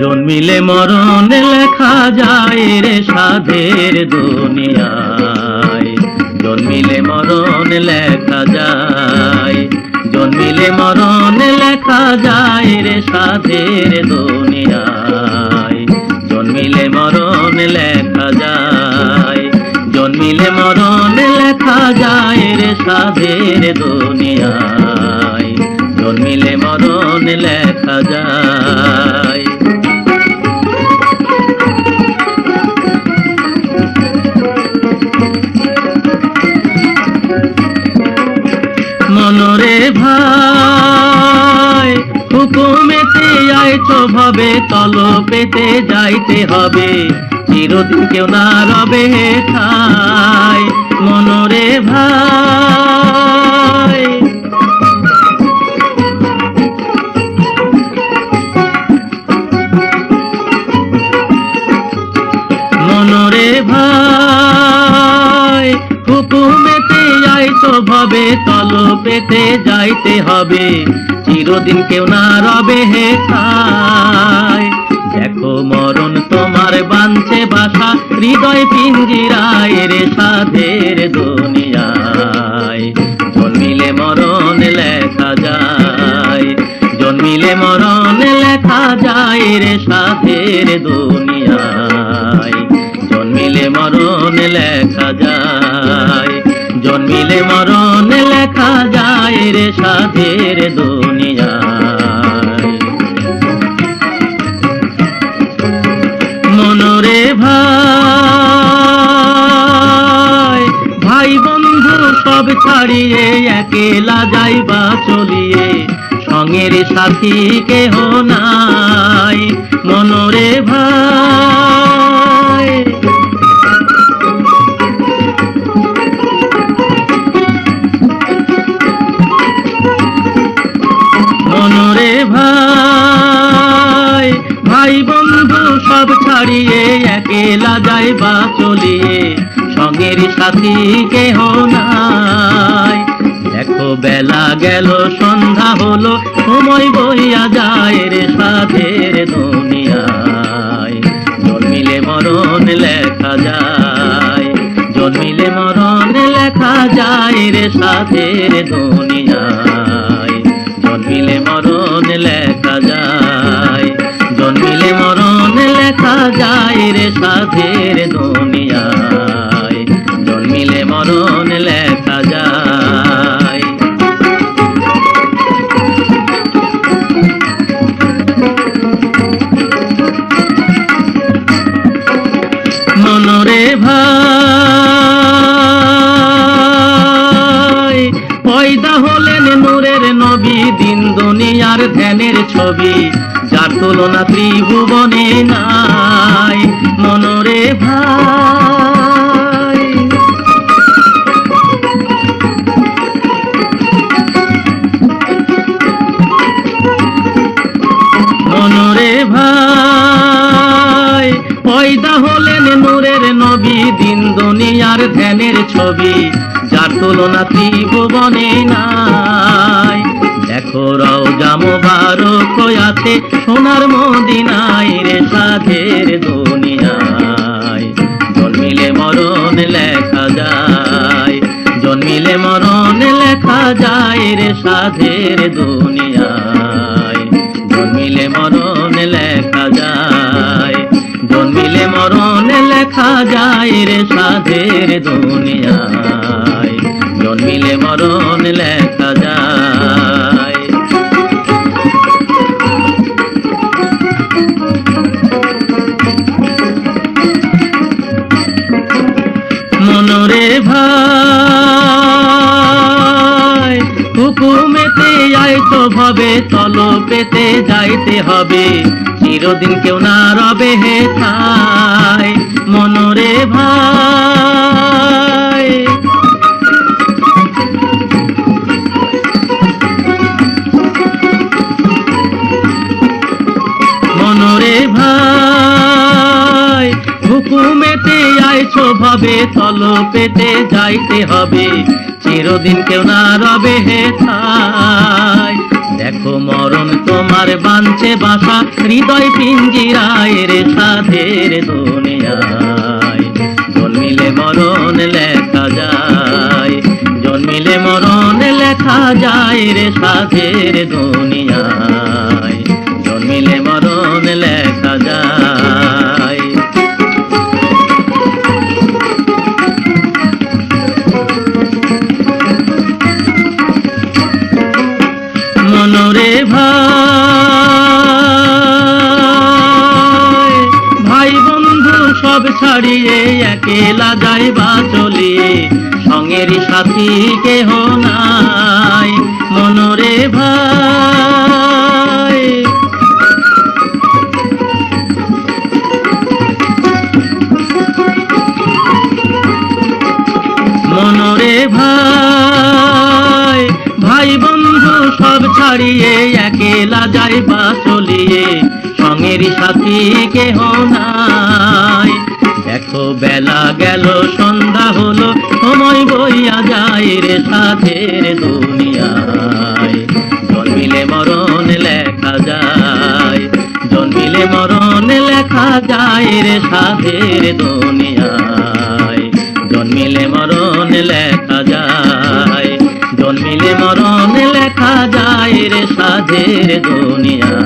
জন্মিলে মরণে লেখা যায় রে সাধের দুনিয়ায়। জন্মিলে মরণে লেখা যায়, জন্মিলে মরণে লেখা যায় রে সাধের দুনিয়ায়। জন্মিলে মরণে লেখা যায়, জন্মিলে মরণে লেখা যায় রে সাধের দুনিয়ায়। জন্মিলে মরণে লেখা যায়। ভাবে তল পেতে যাইতে হবে। চিরদিন কেউ না রবে খাই মনরে ভাই। মনরে ভাই, হুকুমেতে আইছো ভাবে তল পেতে যাইতে হবে। চিরদিন কেউ না রবে হে খায় দেখো মরণ তোমার বাঞ্ছে বাসা, হৃদয় পিঞ্জিরায় রে সাধের দুনিয়ায়। জন্মিলে মরণ লেখা যায়, জন্মিলে মরণ লেখা যায় রে সাধের দুনিয়ায়। জন্মিলে মরণ লেখা যায়, জন্মিলে মরণ লেখা যায় রে সাধের সব ছাড়িয়ে একেলা যাইবা চলিয়ে। সঙ্গের সাথী কেহ নাই, মনরে ভাই। মনরে ভাই ভাই বন্ধু সব ছাড়িয়ে একেলা যাইবা চলিয়ে। সঙ্গের সাথী কেহ নাই। দেখো বেলা গেল, সন্ধ্যা হলো, সময় বইয়া যায় রে সাধের দুনিয়ায়। জন্মিলে মরণ লেখা যায়, জন্মিলে মরণ লেখা যায় রে সাধের দুনিয়ায়। জন্মিলে মরণ লেখা মরণ লেখা যায়। মনরে ভাই, পয়দা হলেন নূরের নবী, দিন দুনিয়ার ধ্যানের ছবি। যার তুলনা ত্রিভুবনে নাই। পয়দা হলেন নূরের নবী, দিন দুনিয়ার ধ্যানের ছবি। যার তুলনা ত্রিভুবনে নাই। দেখো রওজা মোবারক আছে সোনার মদিনায় রে সাধের দুনিয়ায়। জন্মিলে মরণ লেখা যায়, জন্মিলে মরণ লেখা যায় রে সাধের দুনিয়ায়। রে সাধের দুনিয়ায়। জন্মিলে মরণ লেখা যায়। মনরে ভাই, হুকুমেতে আইতো ভাবে তল পেতে যাইতে হবে। চিরদিন কেউ না রবে আইছো ভাবে তল পেতে যাইতে হবে। চিরদিন কেউ না রবে হে থাই দেখো মরণ তোমার বাঞ্ছে বাসা, হৃদয় পিঞ্জিরায় রে সাধের দুনিয়ায়। জন্মিলে মরণ লেখা যায়, জন্মিলে মরণ লেখা যায় রে সাধের দুনিয়ায়। ছাড়িয়ে একেলা যাইবা চলিয়ে সঙ্গেরই সাথী কেহ নাই, মনরে ভাই। মনরে ভাই ভাই বন্ধু সব ছাড়িয়ে একেলা যাইবা চলিয়ে। সঙ্গেরই সাথী কেহ নাই। বেলা গেল, সন্ধ্যা হলো, সময় বইয়া যায় রে সাথের দুনিয়ায়। জন্মিলে মরণ লেখা যায়, জন্মিলে মরণ লেখা যায় রে সাথের দুনিয়ায়। জন্মিলে মরণ লেখা যায়, জন্মিলে মরণ লেখা যায় রে সাধের মরণ